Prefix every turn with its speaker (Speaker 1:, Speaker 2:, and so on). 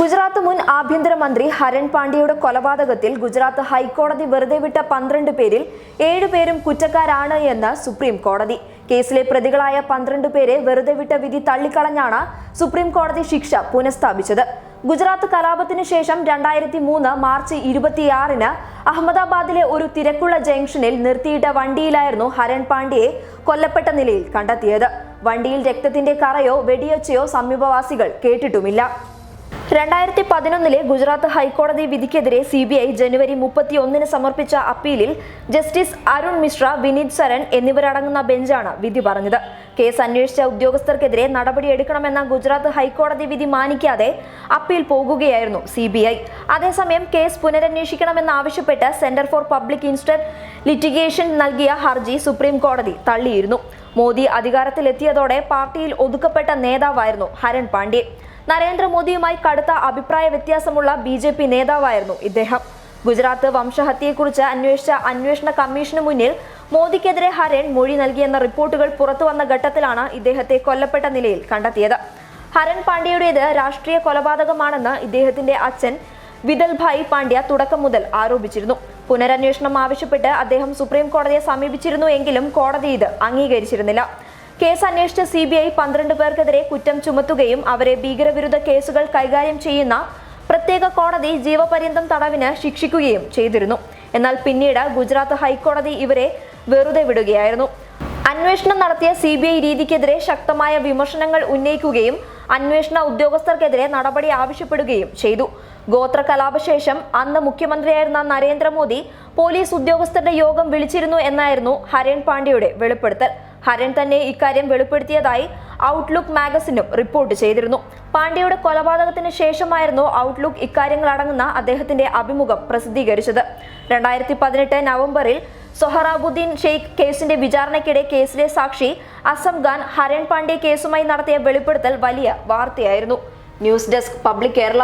Speaker 1: ഗുജറാത്ത് മുൻ ആഭ്യന്തരമന്ത്രി ഹരൺ പാണ്ഡ്യയുടെ കൊലപാതകത്തിൽ ഗുജറാത്ത് ഹൈക്കോടതി വെറുതെ വിട്ട പന്ത്രണ്ട് പേരിൽ ഏഴുപേരും കുറ്റക്കാരാണ് എന്ന് സുപ്രീം കോടതി. കേസിലെ പ്രതികളായ പന്ത്രണ്ട് പേരെ വെറുതെ വിട്ട വിധി തള്ളിക്കളഞ്ഞാണ് സുപ്രീം കോടതി ശിക്ഷ പുനഃസ്ഥാപിച്ചത്. ഗുജറാത്ത് കലാപത്തിന് ശേഷം രണ്ടായിരത്തി മൂന്ന് മാർച്ച് ഇരുപത്തിയാറിന് അഹമ്മദാബാദിലെ ഒരു തിരക്കുള്ള ജംഗ്ഷനിൽ നിർത്തിയിട്ട വണ്ടിയിലായിരുന്നു ഹരൺ പാണ്ഡ്യയെ കൊല്ലപ്പെട്ട നിലയിൽ കണ്ടെത്തിയത്. വണ്ടിയിൽ രക്തത്തിന്റെ കറയോ വെടിയൊച്ചയോ സമീപവാസികൾ കേട്ടിട്ടുമില്ല. രണ്ടായിരത്തി പതിനൊന്നിലെ ഗുജറാത്ത് ഹൈക്കോടതി വിധിക്കെതിരെ സി ബി ഐ ജനുവരി മുപ്പത്തി ഒന്നിന് സമർപ്പിച്ച അപ്പീലിൽ ജസ്റ്റിസ് അരുൺ മിശ്ര വിനീത് സരൺ എന്നിവരടങ്ങുന്ന ബെഞ്ചാണ് വിധി പറഞ്ഞത്. കേസ് അന്വേഷിച്ച ഉദ്യോഗസ്ഥർക്കെതിരെ നടപടിയെടുക്കണമെന്ന ഗുജറാത്ത് ഹൈക്കോടതി വിധി മാനിക്കാതെ അപ്പീൽ പോകുകയായിരുന്നു സി ബി ഐ അതേസമയം case പുനരന്വേഷിക്കണമെന്നാവശ്യപ്പെട്ട് centre for public instant litigation നൽകിയ ഹർജി സുപ്രീം കോടതി തള്ളിയിരുന്നു. മോദി അധികാരത്തിലെത്തിയതോടെ പാർട്ടിയിൽ ഒതുക്കപ്പെട്ട നേതാവായിരുന്നു ഹരൺ പാണ്ഡ്യെ നരേന്ദ്രമോദിയുമായി കടുത്ത അഭിപ്രായ വ്യത്യാസമുള്ള ബി ജെ പി നേതാവായിരുന്നു ഇദ്ദേഹം. ഗുജറാത്ത് വംശഹത്യയെക്കുറിച്ച് അന്വേഷിച്ച അന്വേഷണ കമ്മീഷന് മുന്നിൽ മോദിക്കെതിരെ ഹരൺ മൊഴി നൽകിയെന്ന റിപ്പോർട്ടുകൾ പുറത്തുവന്ന ഘട്ടത്തിലാണ് ഇദ്ദേഹത്തെ കൊല്ലപ്പെട്ട നിലയിൽ കണ്ടെത്തിയത്. ഹരൺ പാണ്ഡ്യയുടേത് രാഷ്ട്രീയ കൊലപാതകമാണെന്ന് ഇദ്ദേഹത്തിന്റെ അച്ഛൻ വിദൽഭായ് പാണ്ഡ്യ തുടക്കം മുതൽ ആരോപിച്ചിരുന്നു. പുനരന്വേഷണം ആവശ്യപ്പെട്ട് അദ്ദേഹം സുപ്രീം കോടതിയെ സമീപിച്ചിരുന്നു എങ്കിലും കോടതി ഇത് അംഗീകരിച്ചിരുന്നില്ല. കേസ് അന്വേഷിച്ച സി ബി ഐ പന്ത്രണ്ട് പേർക്കെതിരെ കുറ്റം ചുമത്തുകയും അവരെ ഭീകരവിരുദ്ധ കേസുകൾ കൈകാര്യം ചെയ്യുന്ന പ്രത്യേക കോടതി ജീവപര്യന്തം തടവിന് ശിക്ഷിക്കുകയും ചെയ്തിരുന്നു. എന്നാൽ പിന്നീട് ഗുജറാത്ത് ഹൈക്കോടതി ഇവരെ വെറുതെ വിടുകയായിരുന്നു. അന്വേഷണം നടത്തിയ സി ബി ഐ രീതിക്കെതിരെ ശക്തമായ വിമർശനങ്ങൾ ഉന്നയിക്കുകയും അന്വേഷണ ഉദ്യോഗസ്ഥർക്കെതിരെ നടപടി ആവശ്യപ്പെടുകയും ചെയ്തു. ഗോത്ര കലാപശേഷം അന്ന് മുഖ്യമന്ത്രിയായിരുന്ന നരേന്ദ്രമോദി പോലീസ് ഉദ്യോഗസ്ഥരുടെ യോഗം വിളിച്ചിരുന്നു എന്നായിരുന്നു ഹരൺ പാണ്ഡ്യയുടെ വെളിപ്പെടുത്തൽ. ഹരൺ തന്നെ ഇക്കാര്യം വെളിപ്പെടുത്തിയതായി ഔട്ട്ലുക്ക് മാഗസിനും റിപ്പോർട്ട് ചെയ്തിരുന്നു. പാണ്ഡ്യയുടെ കൊലപാതകത്തിന് ശേഷമായിരുന്നു ഔട്ട്ലുക്ക് ഇക്കാര്യങ്ങൾ അടങ്ങുന്ന അദ്ദേഹത്തിന്റെ അഭിമുഖം പ്രസിദ്ധീകരിച്ചത്. രണ്ടായിരത്തി പതിനെട്ട് നവംബറിൽ സൊഹറാബുദ്ദീൻ ഷെയ്ഖ് കേസിന്റെ വിചാരണയ്ക്കിടെ കേസിലെ സാക്ഷി അസം ഖാൻ ഹരൺ പാണ്ഡ്യ കേസുമായി നടത്തിയ വെളിപ്പെടുത്തൽ വലിയ വാർത്തയായിരുന്നു. News desk public Kerala.